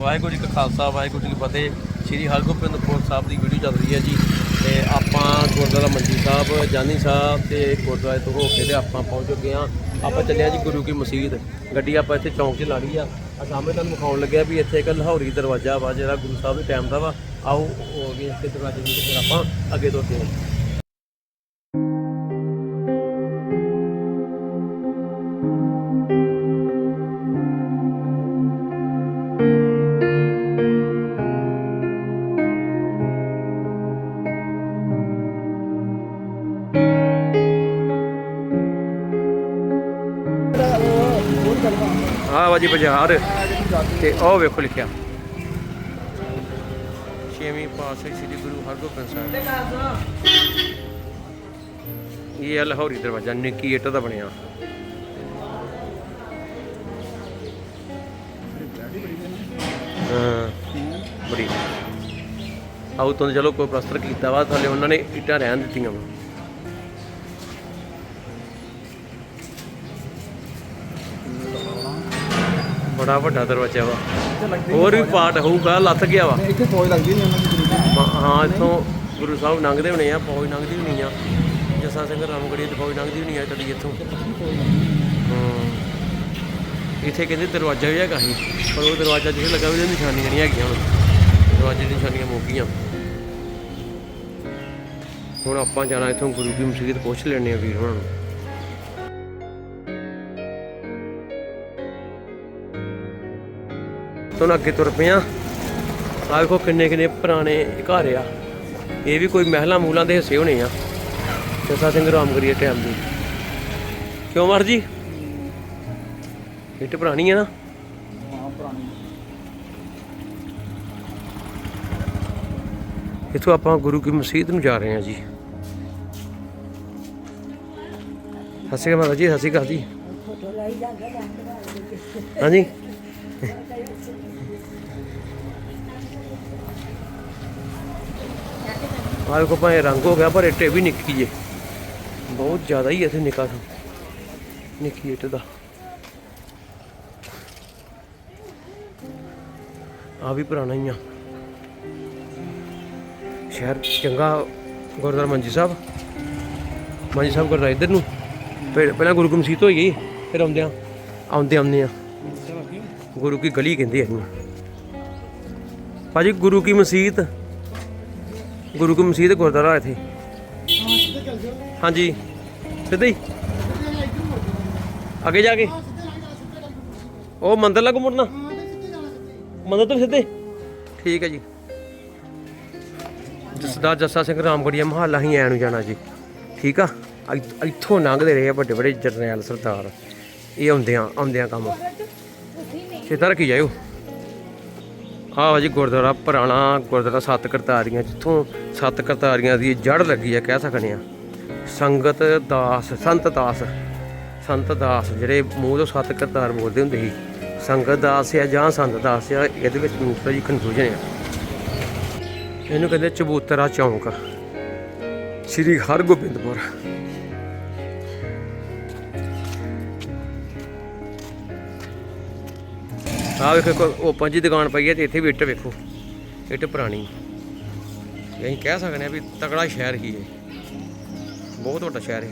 ਵਾਹਿਗੁਰੂ ਜੀ ਕਾ ਖਾਲਸਾ, ਵਾਹਿਗੁਰੂ ਜੀ ਕੀ ਫਤਿਹ। ਸ੍ਰੀ ਹਰਗੋਬਿੰਦ ਹਰਗੋਬਿੰਦਪੁਰ ਸਾਹਿਬ ਦੀ ਵੀਡੀਓ ਚੱਲ ਰਹੀ ਹੈ ਜੀ। ਤੇ ਆਪਾਂ ਗੁਰਦੁਆਰਾ ਮੰਜੀ ਸਾਹਿਬ, ਜਾਨੀ ਸਾਹਿਬ ਤੇ ਗੁਰਦੁਆਰੇ ਤੋਂ ਹੋ ਕੇ ਤੇ ਆਪਾਂ ਪਹੁੰਚ ਚੁੱਕੇ ਹਾਂ। ਆਪਾਂ ਚੱਲੇ ਹਾਂ ਜੀ ਗੁਰੂ ਕੀ ਮਸਜਿਦ ਗੱਡੀ ਆਪਾਂ ਇੱਥੇ ਚੌਂਕ 'ਚ ਲਾ ਲਈ ਆ। ਆ ਸਾਹਮਣੇ ਤੁਹਾਨੂੰ ਵਿਖਾਉਣ ਲੱਗਿਆ ਵੀ ਇੱਥੇ ਇੱਕ ਲਾਹੌਰੀ ਦਰਵਾਜ਼ਾ ਵਾ, ਜਿਹੜਾ ਗੁਰੂ ਸਾਹਿਬ ਦੇ ਟਾਈਮ ਦਾ ਵਾ। ਆਓ, ਹੋ ਗਏ ਇਸ ਦਰਵਾਜ਼ੇ ਦੀ ਫਿਰ ਆਪਾਂ ਅੱਗੇ ਤੋਂ ਅੱਗੇ ਆ ਬਾਜ਼ਾਰ ਤੇ ਉਹ ਵੇਖੋ ਲਿਖਿਆ। ਛੇਵੀਂ ਪਾਤਸ਼ਾਹੀ ਸ੍ਰੀ ਗੁਰੂ ਹਰਗੋਬਿੰਦ ਸਾਹਿਬ। ਇਹ ਲਾਹੌਰੀ ਦਰਵਾਜ਼ਾ, ਨਿੱਕੀ ਇੱਟ ਦਾ ਬਣਿਆ। ਹਾਂ, ਬੜੀ। ਆਉ ਤੋਂ ਚਲੋ ਕੋਈ ਪ੍ਰਸਤਰ ਕੀਤਾ ਵਾ, ਥੱਲੇ ਉਹਨਾਂ ਨੇ ਇੱਟਾਂ ਰਹਿਣ ਦਿੱਤੀਆਂ ਵਾ। ਬੜਾ ਵੱਡਾ ਦਰਵਾਜ਼ਾ ਵਾ। ਹੋਰ ਵੀ ਪਾਰਟ ਹੋਊਗਾ ਲੱਥ ਗਿਆ ਵਾ। ਇੱਥੇ ਫੌਜ ਲੱਗਦੀ ਨਹੀਂ ਉਹਨਾਂ ਦੀ ਹਾਂ ਇੱਥੋਂ ਗੁਰੂ ਸਾਹਿਬ ਲੰਘਦੇ ਹੋਣੇ ਆ ਫੌਜ ਲੰਘਦੀ ਹੋਣੀ ਆ। ਜੱਸਾ ਸਿੰਘ ਰਾਮਗੜੀ ਦੀ ਫੌਜ ਲੰਘਦੀ ਹੋਣੀ ਆ ਕਦੀ ਇੱਥੋਂ। ਇੱਥੇ ਕਹਿੰਦੇ ਦਰਵਾਜ਼ਾ ਵੀ ਹੈਗਾ ਸੀ ਪਰ ਉਹ ਦਰਵਾਜ਼ਾ ਜਿਹੜੇ ਲੱਗਾ ਉਹਦੀਆਂ ਨਿਸ਼ਾਨੀਆਂ ਨਹੀਂ ਹੈਗੀਆਂ ਹੁਣ। ਦਰਵਾਜ਼ੇ ਦੀਆਂ ਨਿਸ਼ਾਨੀਆਂ ਮੁੱਕ ਗਈਆਂ। ਹੁਣ ਆਪਾਂ ਜਾਣਾ ਇੱਥੋਂ ਗੁਰੂ ਕੀ ਮਸਜਿਦ ਪੁੱਛ ਲੈਣੇ ਆ ਵੀਰ ਉਹਨਾਂ ਨੂੰ। ਤੋਂ ਅੱਗੇ ਤੁਰ ਪਏ ਆ ਆਹ ਵੇਖੋ ਕਿੰਨੇ ਕਿੰਨੇ ਪੁਰਾਣੇ ਘਰ ਆ। ਇਹ ਵੀ ਕੋਈ ਮਹਿਲਾ ਮੂਲਾਂ ਦੇ ਹਿੱਸੇ ਹੋਣੇ ਆ। ਜੱਸਾ ਸਿੰਘ ਰਾਮਗੜੀਆ ਟਾਈਮ ਦੀ। ਕਿਉਂ ਮਰ ਜੀ? ਇੱਟ ਪੁਰਾਣੀ ਆ ਨਾ? ਹਾਂ ਪੁਰਾਣੀ ਇੱਥੋਂ ਆਪਾਂ ਗੁਰੂ ਕੀ ਮਸਜਿਦ ਨੂੰ ਜਾ ਰਹੇ ਹਾਂ ਜੀ। ਸਤਿ ਸ਼੍ਰੀ ਅਕਾਲ ਮਾਤਾ ਜੀ, ਸਤਿ ਸ਼੍ਰੀ ਅਕਾਲ ਜੀ। ਹਾਂਜੀ। ਆਹ ਕੋ ਭਾਵੇਂ ਰੰਗ ਹੋ ਗਿਆ, ਪਰ ਇੱਟੇ ਵੀ ਨਿੱਕੀ ਜੇ ਬਹੁਤ ਜ਼ਿਆਦਾ ਹੀ ਇੱਥੇ ਨਿੱਕਾ ਸੀ ਨਿੱਕੀ ਇੱਟ ਦਾ। ਆ ਵੀ ਪੁਰਾਣਾ ਹੀ ਆ। ਸ਼ਹਿਰ ਚੰਗਾ, ਗੁਰਦੁਆਰਾ ਮੰਜੀ ਸਾਹਿਬ। ਮੰਜੀ ਸਾਹਿਬ ਗੁਰਦੁਆਰਾ ਇੱਧਰ ਨੂੰ। ਫਿਰ ਪਹਿਲਾਂ ਗੁਰੂ ਕੀ ਮਸੀਤ ਹੋਈ ਗਈ, ਫਿਰ ਆਉਂਦੇ ਆ ਆਉਂਦੇ ਆਉਂਦੇ ਆ। ਗੁਰੂ ਕੀ ਗਲੀ ਕਹਿੰਦੇ ਆ ਇਹਨੂੰ। ਭਾਜੀ, ਗੁਰੂ ਕੀ ਮਸੀਤ? ਗੁਰੂ ਕੀ ਮਸੀਤ ਗੁਰਦੁਆਰਾ ਇੱਥੇ। ਹਾਂਜੀ। ਸਿੱਧੇ ਹੀ। ਅੱਗੇ ਜਾ ਕੇ। ਉਹ ਮੰਦਰ ਲੱਗ ਮੁੜਨਾ। ਮੰਦਰ ਤੋਂ ਸਿੱਧੇ। ਠੀਕ ਹੈ ਜੀ। ਸਰਦਾਰ ਜੱਸਾ ਸਿੰਘ ਰਾਮਗੜੀਆ ਮਹੱਲਾ ਹੀ ਐ ਨੂੰ ਜਾਣਾ ਜੀ। ਠੀਕ ਆ? ਇੱਥ- ਲੰਘਦੇ ਰਹੇ ਆ ਵੱਡੇ ਵੱਡੇ ਜਰਨੈਲ ਸਰਦਾਰ। ਇਹ ਆਉਂਦੇ ਆ ਆਉਂਦੇ ਆ ਕੰਮ ਛੇਤਾ ਰੱਖੀ ਜਾਇਓ। ਆਹ ਵਾ ਜੀ ਗੁਰਦੁਆਰਾ ਪੁਰਾਣਾ, ਗੁਰਦੁਆਰਾ ਸੱਤ ਕਰਤਾਰੀਆਂ, ਜਿੱਥੋਂ ਸੱਤ ਕਰਤਾਰੀਆਂ ਦੀ ਜੜ ਲੱਗੀ ਆ, ਕਹਿ ਸਕਦੇ ਆ। ਸੰਗਤ ਦਾਸ, ਸੰਤ ਦਾਸ ਸੰਤ ਦਾਸ, ਜਿਹੜੇ ਮੂੰਹ ਤੋਂ ਸੱਤ ਕਰਤਾਰ ਬੋਲਦੇ ਹੁੰਦੇ ਸੀ। ਸੰਗਤ ਦਾਸ ਆ ਜਾਂ ਸੰਤ ਦਾਸ ਆ, ਇਹਦੇ ਵਿੱਚ ਮੈਨੂੰ ਜੀ ਕਨਫਿਊਜ਼ਨ ਆ। ਇਹਨੂੰ ਕਹਿੰਦੇ ਚਬੂਤਰਾ ਚੌਂਕ। ਸ੍ਰੀ ਹਰਗੋਬਿੰਦਪੁਰ। ਆਹ ਵੇਖੋ ਓਪਨ ਜੀ ਦੁਕਾਨ ਪਈ ਹੈ ਤੇ ਇੱਥੇ ਵੀ ਇੱਟ ਵੇਖੋ ਇੱਟ ਪੁਰਾਣੀ। ਅਸੀਂ ਕਹਿ ਸਕਦੇ ਹਾਂ ਵੀ ਤਕੜਾ ਸ਼ਹਿਰ ਹੀ ਹੈ। ਬਹੁਤ ਵੱਡਾ ਸ਼ਹਿਰ ਹੈ।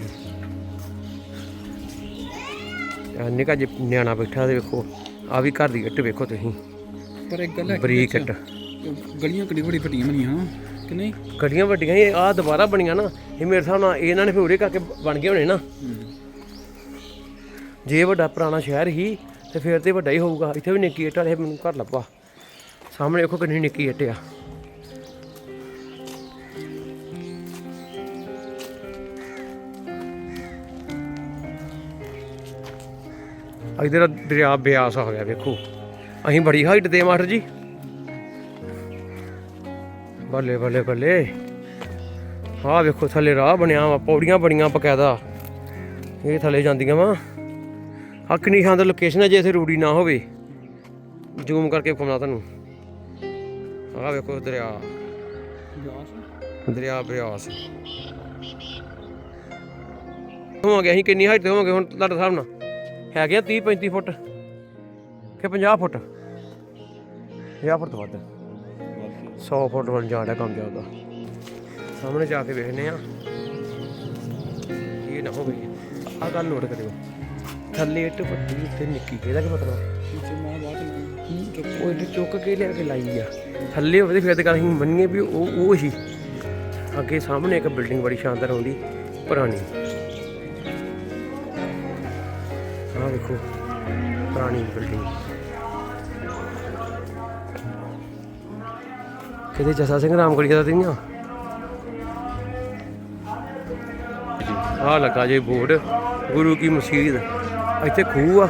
ਇਹ ਨਿੱਕਾ ਜਿਹਾ ਨਿਆਣਾ ਬੈਠਾ ਤੇ ਵੇਖੋ ਆ ਵੀ ਘਰ ਦੀ ਇੱਟ ਵੇਖੋ ਤੁਸੀਂ। ਪਰ ਇੱਕ ਗੱਲ ਹੈ ਬਰੀਕ ਇੱਟ ਗਲੀਆਂ ਕਿੰਨੀ ਬੜੀ ਫਟੀਆਂ ਬਣੀਆਂ ਕਿ ਨਹੀਂ? ਗੱਡੀਆਂ ਵੱਡੀਆਂ ਇਹ ਆ ਦੁਬਾਰਾ ਬਣੀਆਂ ਨਾ ਇਹ ਮੇਰੇ ਹਿਸਾਬ ਨਾਲ ਇਹਨਾਂ ਨੇ ਫਿਰ ਉਰੇ ਕਰਕੇ ਬਣ ਗਏ ਹੋਣੇ ਨਾ। ਜੇ ਵੱਡਾ ਪੁਰਾਣਾ ਸ਼ਹਿਰ ਹੀ ਤੇ ਫਿਰ ਤੇ ਵੱਡਾ ਹੀ ਹੋਊਗਾ। ਇੱਥੇ ਵੀ ਨਿੱਕੀ ਇੱਟ ਵਾਲੇ ਮੈਨੂੰ ਘਰ ਲੱਭਾ। ਸਾਹਮਣੇ ਦੇਖੋ ਕਿੰਨੀ ਨਿੱਕੀ ਇੱਟ ਆ। ਇਧਰ ਦਰਿਆ ਬਿਆਸ ਹੋ ਗਿਆ, ਵੇਖੋ। ਅਸੀਂ ਬੜੀ ਹਾਈਟ ਤੇ ਮਾਸਟਰ ਜੀ। ਬੱਲੇ ਬੱਲੇ ਬੱਲੇ। ਆਹ ਵੇਖੋ, ਥੱਲੇ ਰਾਹ ਬਣਿਆ ਵਾ, ਪੌੜੀਆਂ ਬੜੀਆਂ ਬਕਾਇਦਾ। ਇਹ ਥੱਲੇ ਜਾਂਦੀਆਂ ਵਾ। ਹੱਕ ਨਹੀਂ ਖਾਂਦਾ ਲੋਕੇਸ਼ਨ ਹੈ ਜੇ ਇੱਥੇ ਰੂੜੀ ਨਾ ਹੋਵੇ। ਜ਼ੂਮ ਕਰਕੇ ਘੁੰਮਣਾ ਤੁਹਾਨੂੰ। ਆਹ ਵੇਖੋ ਦਰਿਆ। ਦਰਿਆ ਬਿਆਸ। ਹੋਵਾਂਗੇ ਅਸੀਂ ਕਿੰਨੀ ਹਾਈਟ ਤੇ ਹੋਵਾਂਗੇ ਹੁਣ ਤੁਹਾਡੇ ਹਿਸਾਬ ਨਾਲ। ਹੈਗੇ ਆ 30 35 ਫੁੱਟ ਕਿ 50 ਫੁੱਟ? 50 ਫੁੱਟ ਤੋਂ ਵੱਧ। 100 ਫੁੱਟ ਵੱਲ ਜਾਣ ਦਾ ਕੰਮ ਚੱਲਦਾ ਸਾਹਮਣੇ ਜਾ ਕੇ ਵੇਖਨੇ ਆ ਇਹ ਨਾ ਹੋਵੇ। ਆ ਗੱਲ ਨੋਟ ਕਰਿਓ। ਥੱਲੇ ਇੱਟ ਵੱਡੀ ਉੱਤੇ ਨਿੱਕੀ ਇਹਦਾ ਕੀ ਮਤਲਬ? ਪਿੱਛੇ ਮੈਂ ਉਹ ਚੁੱਕ ਕੇ ਲਿਆ ਕੇ ਲਾਈ ਆ। ਥੱਲੇ ਹੋਵੇ ਤੇ ਫਿਰ ਤਾਂ ਗੱਲ ਅਸੀਂ ਮੰਨੀਏ ਵੀ ਉਹ ਉਹ ਹੀ। ਅੱਗੇ ਸਾਹਮਣੇ ਇੱਕ ਬਿਲਡਿੰਗ ਬੜੀ ਸ਼ਾਨਦਾਰ ਆਉਂਦੀ ਪੁਰਾਣੀ। ਆਹ ਵੇਖੋ ਪੁਰਾਣੀ ਬਿਲਡਿੰਗ। ਕਿਤੇ ਜਸਾ ਸਿੰਘ ਰਾਮਗੜੀਆ ਦਾ ਤੀਆਂ ਆਹ ਲੱਗਾ ਜੇ ਬੋਰਡ ਗੁਰੂ ਕੀ ਮਸਜਿਦ ਇੱਥੇ ਖੂਹ ਆ।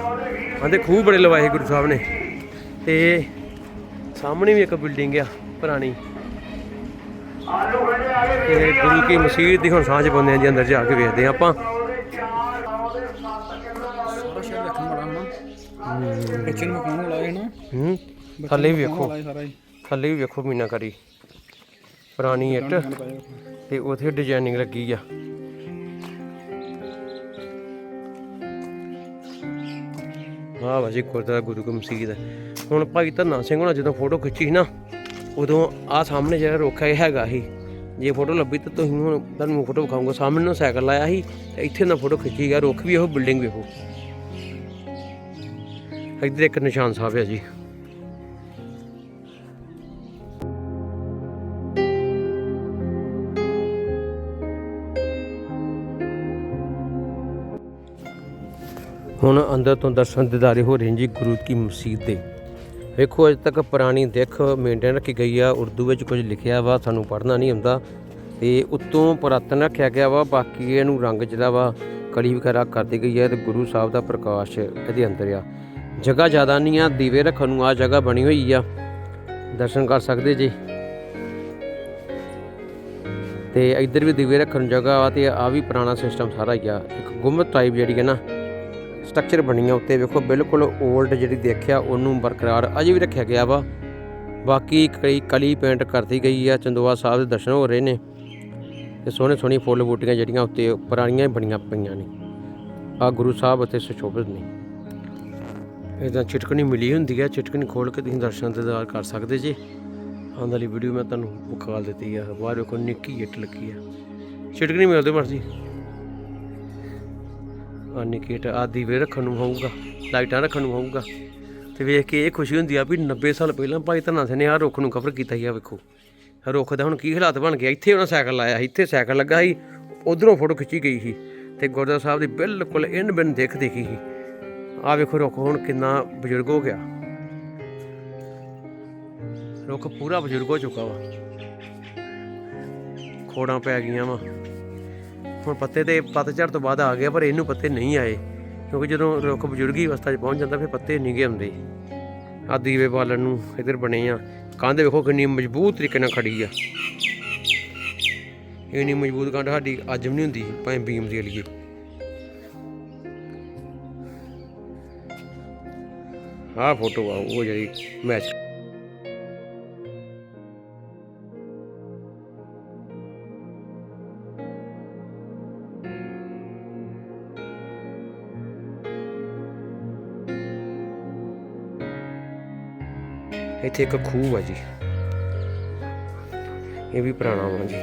ਆਂਦੇ ਖੂਹ ਬੜੇ ਲਵਾਏ ਗੁਰੂ ਸਾਹਿਬ ਨੇ। ਤੇ ਸਾਹਮਣੇ ਵੀ ਇੱਕ ਬਿਲਡਿੰਗ ਆ ਪੁਰਾਣੀ। ਤੇ ਗੁਰੂ ਕੀ ਮਸਜਿਦ ਦੀ ਹੁਣ ਸਾਂਝ ਪਾਉਂਦੇ ਆ ਜੀ ਅੰਦਰ ਜਾ ਕੇ ਵੇਖਦੇ ਆ ਆਪਾਂ। ਸਾਰਾ ਸ਼ਹਿਰ ਵੇਖਣ ਵਾਲਾ ਹਨਾ ਬੱਚੇ ਨੂੰ ਮਕਾਨ ਲਾਏ ਹਨਾ ਹੂੰ ਥੱਲੇ ਵੀ ਵੇਖੋ। ਥੱਲੇ ਵੀ ਵੇਖੋ ਮੀਨਾਕਾਰੀ। ਪੁਰਾਣੀ ਇੱਟ। ਤੇ ਉਥੇ ਡਿਜ਼ਾਈਨਿੰਗ ਲੱਗੀ ਆ। ਹਾਂ ਵਾ ਜੀ, ਗੁਰਦੁਆਰਾ ਗੁਰੂ ਕੀ ਮਸਜਿਦ ਹੁਣ ਭਾਈ ਧੰਨਾ ਸਿੰਘ ਹੋਣਾ ਜਦੋਂ ਫੋਟੋ ਖਿੱਚੀ ਸੀ ਨਾ, ਉਦੋਂ ਆ ਸਾਹਮਣੇ ਜਿਹੜਾ ਰੁੱਖ ਹੈਗਾ ਸੀ। ਜੇ ਫੋਟੋ ਲੱਭੀ ਤਾਂ ਤੁਸੀਂ ਹੁਣ ਤੁਹਾਨੂੰ ਫੋਟੋ ਵਿਖਾਉਂਗਾ ਸਾਹਮਣੇ ਨੂੰ ਸਾਈਕਲ ਲਾਇਆ ਸੀ ਤੇ ਇੱਥੇ ਨਾ ਫੋਟੋ ਖਿੱਚੀ ਗਿਆ। ਰੁੱਖ ਵੀ ਉਹ ਬਿਲਡਿੰਗ ਵੀ ਉਹ। ਇੱਧਰ ਇੱਕ ਨਿਸ਼ਾਨ ਸਾਹਿਬ ਹੈ ਜੀ। ਹੁਣ ਅੰਦਰ ਤੋਂ ਦਰਸ਼ਨ ਦਿਦਾਰੇ ਹੋ ਰਹੇ ਨੇ ਜੀ ਗੁਰੂ ਕੀ ਮਸਜਿਦ ਦੇ। ਵੇਖੋ, ਅਜੇ ਤੱਕ ਪੁਰਾਣੀ ਦਿੱਖ ਮੇਨਟੇਨ ਰੱਖੀ ਗਈ ਆ। ਉਰਦੂ ਵਿੱਚ ਕੁਝ ਲਿਖਿਆ ਵਾ, ਸਾਨੂੰ ਪੜ੍ਹਨਾ ਨਹੀਂ ਆਉਂਦਾ। ਤੇ ਉੱਤੋਂ ਪੁਰਾਤਨ ਰੱਖਿਆ ਗਿਆ ਵਾ, ਬਾਕੀ ਇਹਨੂੰ ਰੰਗ ਜਿਹੜਾ ਵਾ ਕਲੀ ਵਗੈਰਾ ਕਰਦੀ ਗਈ ਹੈ ਤੇ ਗੁਰੂ ਸਾਹਿਬ ਦਾ ਪ੍ਰਕਾਸ਼ ਇਹਦੇ ਅੰਦਰ ਆ। ਜਗ੍ਹਾ ਜ਼ਿਆਦਾ ਨਹੀਂ ਆ, ਦੀਵੇ ਰੱਖਣ ਨੂੰ ਆ ਜਗ੍ਹਾ ਬਣੀ ਹੋਈ ਆ। ਦਰਸ਼ਨ ਕਰ ਸਕਦੇ ਜੀ। ਤੇ ਇੱਧਰ ਵੀ ਦੀਵੇ ਰੱਖਣ ਨੂੰ ਜਗ੍ਹਾ ਆ ਤੇ ਆ ਵੀ ਪੁਰਾਣਾ ਸਿਸਟਮ ਸਾਰਾ ਹੀ ਆ। ਇੱਕ ਗੁੰਮਤ ਟਾਈਪ ਜਿਹੜੀ ਹੈ ਨਾ ਸਟਰਕਚਰ ਬਣੀਆਂ ਉੱਤੇ ਵੇਖੋ, ਬਿਲਕੁਲ 올ਡ ਜਿਹੜੀ ਦੇਖਿਆ, ਉਹਨੂੰ ਬਰਕਰਾਰ ਅਜੇ ਵੀ ਰੱਖਿਆ ਗਿਆ ਵਾ। ਬਾਕੀ ਕਈ ਕਲੀ ਪੇਂਟ ਕਰਦੀ ਗਈ ਆ, ਚੰਦੋਆ ਸਾਹਿਬ ਦੇ ਦਰਸ਼ਨ ਹੋ ਰਹੇ ਨੇ। ਤੇ ਸੋਹਣੇ ਸੋਹਣੇ ਫੁੱਲ ਬੂਟੀਆਂ ਜਿਹੜੀਆਂ ਉੱਤੇ ਪੁਰਾਣੀਆਂ ਹੀ ਬਣੀਆਂ ਪਈਆਂ ਨੇ। ਆ ਗੁਰੂ ਸਾਹਿਬ ਉੱਤੇ ਸੁਸ਼ੋਭਿਤ ਨੇ। ਇਹਦਾ ਚਿਟਕਣੀ ਮਿਲੀ ਹੁੰਦੀ ਹੈ ਚਿਟਕਣੀ ਖੋਲ ਕੇ ਤੁਸੀਂ ਦਰਸ਼ਨ ਦਿਦਾਰ ਕਰ ਸਕਦੇ ਜੇ। ਆਉਣ ਵਾਲੀ ਵੀਡੀਓ ਮੈਂ ਤੁਹਾਨੂੰ ਵਿਖਾ ਦਿੱਤੀ ਆ। ਬਾਹਰ ਵੇਖੋ, ਨਿੱਕੀ ਇੱਟ ਲੱਗੀ ਆ। ਚਿਟਕਣੀ ਮਿਲਦੇ ਮਰਜ਼ੀ ਆ ਨਿੱਕੀ ਇੱਟ ਰੱਖਣ ਨੂੰ ਹੋਊਗਾ, ਲਾਈਟਾਂ ਰੱਖਣ ਨੂੰ ਹੋਊਗਾ। ਤੇ ਵੇਖ ਕੇ ਇਹ ਖੁਸ਼ੀ ਹੁੰਦੀ ਆ ਵੀ 90 ਸਾਲ ਪਹਿਲਾਂ ਭਾਈ ਧੰਨਾ ਸਿੰਘ ਨੇ ਆ ਰੁੱਖ ਨੂੰ ਕਵਰ ਕੀਤਾ ਹੀ ਆ ਵੇਖੋ। ਰੁੱਖ ਦਾ ਹੁਣ ਕੀ ਹਾਲਾਤ ਬਣ ਗਿਆ ਇੱਥੇ ਉਹਨਾਂ ਸਾਈਕਲ ਲਾਇਆ ਸੀ, ਇੱਥੇ ਸਾਈਕਲ ਲੱਗਾ ਸੀ, ਉਧਰੋਂ ਫੋਟੋ ਖਿੱਚੀ ਗਈ ਸੀ। ਤੇ ਗੁਰਦੁਆਰਾ ਸਾਹਿਬ ਦੀ ਬਿਲਕੁਲ ਇਨ ਬਿਨ ਦੇਖ ਦੇਖੀ ਸੀ। ਆ ਵੇਖੋ ਰੁੱਖ ਹੁਣ ਕਿੰਨਾ ਬਜ਼ੁਰਗ ਹੋ ਗਿਆ। ਰੁੱਖ ਪੂਰਾ ਬਜ਼ੁਰਗ ਹੋ ਚੁੱਕਾ ਵਾ। ਖੋੜਾਂ ਪੈ ਗਈਆਂ ਵਾ। ਹੁਣ ਪੱਤੇ ਤੇ ਪਤਝੜ ਤੋਂ ਬਾਅਦ ਆ ਗਿਆ, ਪਰ ਇਹਨੂੰ ਪੱਤੇ ਨਹੀਂ ਆਏ। ਕਿਉਂਕਿ ਜਦੋਂ ਰੁੱਖ ਬਜ਼ੁਰਗੀ ਅਵਸਥਾ 'ਚ ਪਹੁੰਚ ਜਾਂਦਾ, ਫਿਰ ਪੱਤੇ ਨਹੀਂ ਗੇ ਆਉਂਦੇ ਆ ਦੀਵੇ ਬਾਲਣ ਨੂੰ ਇਧਰ ਬਣੇ ਆ। ਕੰਧ ਵੇਖੋ ਕਿੰਨੀ ਮਜ਼ਬੂਤ ਤਰੀਕੇ ਨਾਲ ਖੜੀ ਆ। ਇੰਨੀ ਮਜ਼ਬੂਤ ਕੰਧ ਸਾਡੀ ਅੱਜ ਵੀ ਨਹੀਂ ਹੁੰਦੀ, ਭਾਵੇਂ ਬੀਮ ਦੀ ਲਈਏ ਆਹ ਫੋਟੋ ਆ, ਉਹ ਜਿਹੜੀ ਮੈਚ ਇੱਥੇ ਇੱਕ ਖੂਹ ਆ ਜੀ। ਇਹ ਵੀ ਪੁਰਾਣਾ ਵਾ ਜੀ।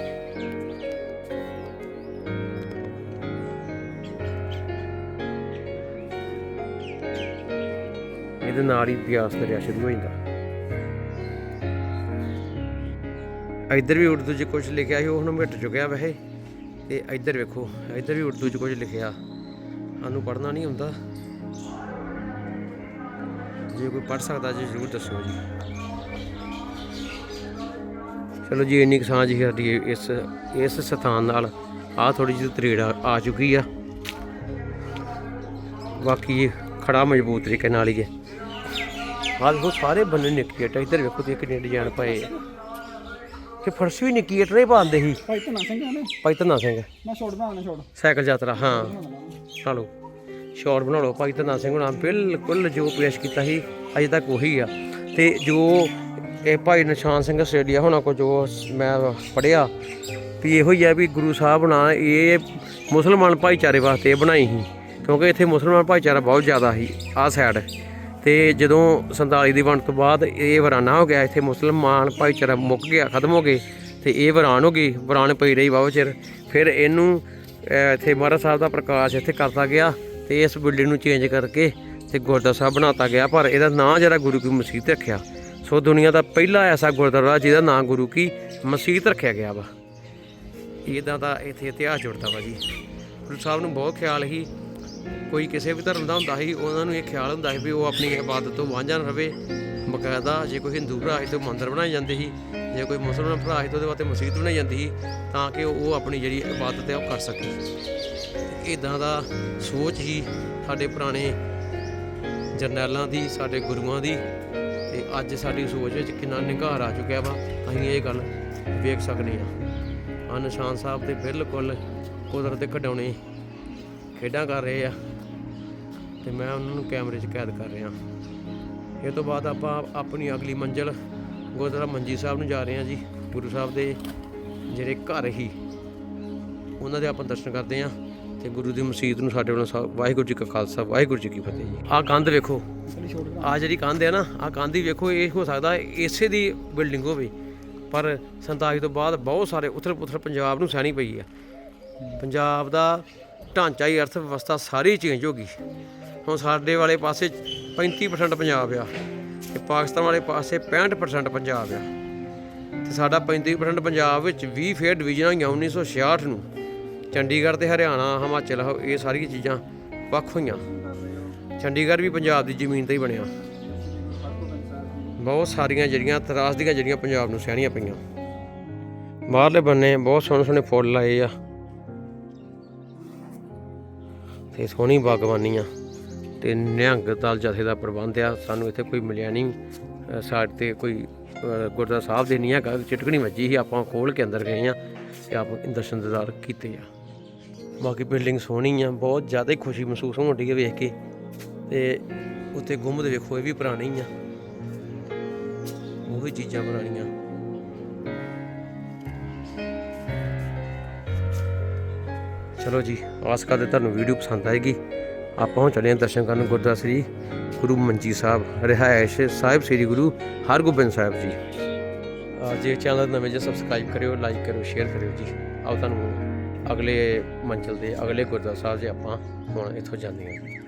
ਇਹਦੇ ਨਾਲ ਹੀ ਪਿਆਸ ਦਰਿਆ ਸ਼ੁਰੂ ਹੋ ਜਾਂਦਾ। ਇੱਧਰ ਵੀ ਉਰਦੂ 'ਚ ਕੁਝ ਲਿਖਿਆ ਸੀ, ਉਹ ਹੁਣ ਮਿਟ ਚੁੱਕਿਆ ਵੈਸੇ। ਤੇ ਇੱਧਰ ਵੇਖੋ, ਇੱਧਰ ਵੀ ਉਰਦੂ 'ਚ ਕੁਝ ਲਿਖਿਆ। ਸਾਨੂੰ ਪੜ੍ਹਨਾ ਨਹੀਂ ਹੁੰਦਾ ਜੇ ਕੋਈ ਪੜ੍ਹ ਸਕਦਾ ਜੀ ਜ਼ਰੂਰ ਦੱਸੋ ਜੀ। ਚਲੋ ਜੀ ਇੰਨੀ ਕੁ ਸਾਂਝ ਹੀ ਸਾਡੀ ਇਸ ਇਸ ਸਥਾਨ ਨਾਲ ਆ ਥੋੜੀ ਜਿਹੀ ਤਰੇੜ ਆ ਆ ਚੁੱਕੀ ਆ। ਬਾਕੀ ਖੜਾ ਮਜ਼ਬੂਤ ਤਰੀਕੇ ਨਾਲ ਹੀ ਹੈ। ਆਹ ਦੇਖੋ ਸਾਰੇ ਬੰਨੇ ਨਿੱਕੀ ਇੱਟ ਇੱਧਰ ਵੇਖੋ ਤੇ ਕਿੰਨੇ ਡਿਜ਼ਾਈਨ ਪਏ ਆ। ਕਿ ਫਰਸ਼ ਵੀ ਨਿੱਕੀ ਇੱਟ ਨਹੀਂ ਪਾਉਂਦੇ ਸੀ। ਭਾਈ ਧੰਨਾ ਸਿੰਘ ਆ ਨਾ। ਭਾਈ ਧੰਨਾ ਸਿੰਘ। ਮੈਂ ਛੋੜਦਾ ਨਾ ਛੋੜ। ਸਾਈਕਲ ਯਾਤਰਾ ਹਾਂ। ਚਲੋ। ਸ਼ੋਰ ਬਣਾ ਲਓ। ਭਾਈ ਧੰਨਾ ਸਿੰਘ ਹੁਣਾਂ ਬਿਲਕੁਲ ਜੋ ਪੇਸ਼ ਕੀਤਾ ਸੀ, ਅਜੇ ਤੱਕ ਉਹੀ ਆ। ਤੇ ਜੋ ਇਹ ਭਾਈ ਨਿਸ਼ਾਨ ਸਿੰਘ ਆਸਟ੍ਰੇਲੀਆ ਹੋਣਾ ਕੋ ਜੋ ਮੈਂ ਪੜਿਆ ਵੀ ਇਹੋ ਹੀ ਆ ਵੀ ਗੁਰੂ ਸਾਹਿਬ ਨਾਲ ਇਹ ਮੁਸਲਮਾਨ ਭਾਈਚਾਰੇ ਵਾਸਤੇ ਬਣਾਈ ਸੀ। ਕਿਉਂਕਿ ਇੱਥੇ ਮੁਸਲਮਾਨ ਭਾਈਚਾਰਾ ਬਹੁਤ ਜ਼ਿਆਦਾ ਸੀ ਆਹ ਸਾਈਡ ਤੇ ਜਦੋਂ 47 ਦੀ ਵੰਡ ਤੋਂ ਬਾਅਦ ਇਹ ਵਰਾਨਾ ਹੋ ਗਿਆ, ਇੱਥੇ ਮੁਸਲਮਾਨ ਭਾਈਚਾਰਾ ਮੁੱਕ ਗਿਆ, ਖਤਮ ਹੋ ਗਏ, ਤੇ ਇਹ ਵਰਾਨ ਹੋ ਗਈ ਵਰਾਨ ਪਈ ਰਹੀ ਬਹੁਤ ਚਿਰ। ਫਿਰ ਇਹਨੂੰ ਇੱਥੇ ਮਹਾਰਾਜ ਸਾਹਿਬ ਦਾ ਪ੍ਰਕਾਸ਼ ਇੱਥੇ ਕਰਤਾ ਗਿਆ। ਤੇ ਇਸ ਬਿਲਡਿੰਗ ਨੂੰ ਚੇਂਜ ਕਰਕੇ ਤੇ ਗੁਰਦੁਆਰਾ ਸਾਹਿਬ ਬਣਾਤਾ ਗਿਆ, ਪਰ ਇਹਦਾ ਨਾਂ ਜਿਹੜਾ ਗੁਰੂ ਕੀ ਮਸਜਿਦ ਰੱਖਿਆ। ਸੋ ਦੁਨੀਆ ਦਾ ਪਹਿਲਾ ਐਸਾ ਗੁਰਦੁਆਰਾ ਜਿਹਦਾ ਨਾਂ ਗੁਰੂ ਕੀ ਮਸਜਿਦ ਰੱਖਿਆ ਗਿਆ ਵਾ। ਇਦਾਂ ਦਾ ਇੱਥੇ ਇਤਿਹਾਸ ਜੁੜਦਾ ਵਾ ਜੀ। ਗੁਰੂ ਸਾਹਿਬ ਨੂੰ ਬਹੁਤ ਖਿਆਲ ਸੀ। ਕੋਈ ਕਿਸੇ ਵੀ ਧਰਮ ਦਾ ਹੁੰਦਾ ਸੀ, ਉਹਨਾਂ ਨੂੰ ਇਹ ਖਿਆਲ ਹੁੰਦਾ ਸੀ ਵੀ ਉਹ ਆਪਣੀ ਇਬਾਦਤ ਤੋਂ ਵਾਂਝਾ ਨਾ ਰਵੇ। ਬਕਾਇਦਾ ਜੇ ਕੋਈ ਹਿੰਦੂ ਭਰਾ ਸੀ ਤਾਂ ਉਹ ਬਣਾਏ ਜਾਂਦੇ ਸੀ। ਜੇ ਕੋਈ ਮੁਸਲਮਾਨ ਭਰਾ ਸੀ ਤਾਂ ਉਹਦੇ ਵਾਸਤੇ ਮਸਜਿਦ ਬਣਾਈ ਜਾਂਦੀ ਸੀ, ਤਾਂ ਕਿ ਉਹ ਆਪਣੀ ਜਿਹੜੀ ਇਬਾਦਤ ਹੈ ਉਹ ਕਰ ਸਕੇ। ਇਦਾਂ ਦਾ ਸੋਚ ਹੀ ਸਾਡੇ ਪੁਰਾਣੇ ਜਰਨੈਲਾਂ ਦੀ, ਸਾਡੇ ਗੁਰੂਆਂ ਦੀ ਤੇ ਅੱਜ ਸਾਡੀ ਸੋਚ ਵਿੱਚ ਕਿੰਨਾ ਨਿਘਾਰ ਆ ਚੁੱਕਿਆ ਵਾ, ਅਸੀਂ ਇਹ ਗੱਲ ਵੇਖ ਸਕਦੇ ਹਾਂ। ਆ ਨਿਸ਼ਾਨ ਸਾਹਿਬ ਤੇ ਬਿਲਕੁਲ ਕੁਦਰਤ ਦੇ ਖਡਾਉਣੇ ਖੇਡਾਂ ਕਰ ਰਹੇ ਆ ਤੇ ਮੈਂ ਉਹਨਾਂ ਨੂੰ ਕੈਮਰੇ 'ਚ ਕੈਦ ਕਰ ਰਿਹਾ। ਇਹ ਤੋਂ ਬਾਅਦ ਆਪਾਂ ਆਪਣੀ ਅਗਲੀ ਮੰਜ਼ਿਲ ਗੁਰਦੁਆਰਾ ਮੰਜੀ ਸਾਹਿਬ ਨੂੰ ਜਾ ਰਹੇ ਹਾਂ ਜੀ, ਗੁਰੂ ਸਾਹਿਬ ਦੇ ਜਿਹੜੇ ਘਰ ਹੀ, ਉਹਨਾਂ ਦੇ ਆਪਾਂ ਦਰਸ਼ਨ ਕਰਦੇ ਹਾਂ। ਤੇ ਗੁਰੂ ਦੀ ਮਸਜਿਦ ਨੂੰ ਸਾਡੇ ਵੱਲੋਂ ਸਾ- ਵਾਹਿਗੁਰੂ ਜੀ ਕਾ ਖਾਲਸਾ, ਵਾਹਿਗੁਰੂ ਜੀ ਕੀ ਫਤਿਹ ਜੀ। ਆਹ ਕੰਧ ਵੇਖੋ। ਆਹ ਜਿਹੜੀ ਕੰਧ ਹੈ ਨਾ, ਆਹ ਕੰਧ ਹੀ ਵੇਖੋ, ਇਹ ਹੋ ਸਕਦਾ ਇਸੇ ਦੀ ਬਿਲਡਿੰਗ ਹੋਵੇ। ਪਰ 47 ਤੋਂ ਬਾਅਦ ਬਹੁਤ ਸਾਰੇ ਉਥਲ ਪੁਥਲ ਪੰਜਾਬ ਨੂੰ ਸਹਿਣੀ ਪਈ ਆ। ਪੰਜਾਬ ਦਾ ਢਾਂਚਾ ਹੀ ਅਰਥ ਵਿਵਸਥਾ ਸਾਰੀ ਚੇਂਜ ਹੋ ਗਈ। ਹੁਣ ਸਾਡੇ ਵਾਲੇ ਪਾਸੇ 35% ਪੰਜਾਬ ਆ ਤੇ ਪਾਕਿਸਤਾਨ ਵਾਲੇ ਪਾਸੇ 65% ਪੰਜਾਬ ਆ। ਤੇ ਸਾਡਾ 35% ਪੰਜਾਬ ਵਿੱਚ 20 ਫੇਰ ਡਿਵੀਜ਼ਨ ਹੋਈਆਂ 1966 ਨੂੰ। ਚੰਡੀਗੜ੍ਹ ਤੇ ਹਰਿਆਣਾ ਹਿਮਾਚਲ ਇਹ ਸਾਰੀਆਂ ਚੀਜ਼ਾਂ ਵੱਖ ਹੋਈਆਂ। ਚੰਡੀਗੜ੍ਹ ਵੀ ਪੰਜਾਬ ਦੀ ਜ਼ਮੀਨ ਤੇ ਹੀ ਬਣਿਆ। ਬਹੁਤ ਸਾਰੀਆਂ ਜਿਹੜੀਆਂ ਤਰਾਸ ਦੀਆਂ ਜਿਹੜੀਆਂ ਪੰਜਾਬ ਨੂੰ ਸਹਿਣੀਆਂ ਪਈਆਂ। ਬਾਹਰਲੇ ਬੰਨੇ ਬਹੁਤ ਸੋਹਣੇ ਸੋਹਣੇ ਫੁੱਲ ਲਾਏ ਆ। ਤੇ ਸੋਹਣੀ ਬਾਗਬਾਨੀ ਆ ਤੇ ਨਿਹੰਗ ਦਲ ਜਥੇ ਦਾ ਪ੍ਰਬੰਧ ਆ। ਸਾਨੂੰ ਇੱਥੇ ਕੋਈ ਮਿਲਿਆ ਨਹੀਂ। ਅ, ਸਾਡੇ ਤੇ ਕੋਈ ਅ, ਗੁਰਦੁਆਰਾ ਸਾਹਿਬ ਦੇ ਨਹੀਂ ਹੈਗਾ। ਚਟਕਣੀ ਵੱਜੀ ਸੀ। ਆਪਾਂ ਖੋਲ ਕੇ ਅੰਦਰ ਗਏ ਆ। ਤੇ ਆਪ ਦਰਸ਼ਨ ਦਿਦਾਰ ਕੀਤੇ ਆ। ਬਾਕੀ ਬਿਲਡਿੰਗ ਸੋਹਣੀ ਆ, ਬਹੁਤ ਜ਼ਿਆਦਾ ਖੁਸ਼ੀ ਮਹਿਸੂਸ ਹੋਣ ਡਈ ਵੇਖ ਕੇ। ਤੇ ਉੱਤੇ ਗੁੰਬਦ ਵੇਖੋ, ਇਹ ਵੀ ਪੁਰਾਣੀ ਆ। ਉਹੀ ਚੀਜ਼ਾਂ ਪੁਰਾਣੀਆਂ। ਚਲੋ ਜੀ, ਆਸ ਕਰਦੇ ਤੁਹਾਨੂੰ ਵੀਡੀਓ ਪਸੰਦ ਆਏਗੀ। ਆਪਾਂ ਹੁਣ ਚੱਲੇ ਹਾਂ ਦਰਸ਼ਨ ਕਰਨ ਗੁਰਦੁਆਰਾ ਸ੍ਰੀ ਗੁਰੂ ਮੰਜੀ ਸਾਹਿਬ, ਰਿਹਾਇਸ਼ ਸਾਹਿਬ ਸ੍ਰੀ ਗੁਰੂ ਹਰਗੋਬਿੰਦ ਸਾਹਿਬ ਜੀ। ਜੇ ਚੈਨਲ ਨਵੇਂ ਜੇ ਸਬਸਕ੍ਰਾਈਬ ਕਰਿਓ ਲਾਈਕ ਕਰਿਓ ਸ਼ੇਅਰ ਕਰਿਓ ਜੀ। ਆਓ ਤੁਹਾਨੂੰ ਅਗਲੇ ਮੰਜ਼ਿਲ ਦੇ ਅਗਲੇ ਗੁਰਦੁਆਰਾ ਸਾਹਿਬ ਜੇ ਆਪਾਂ ਹੁਣ ਇੱਥੋਂ ਜਾਂਦੇ ਹਾਂ।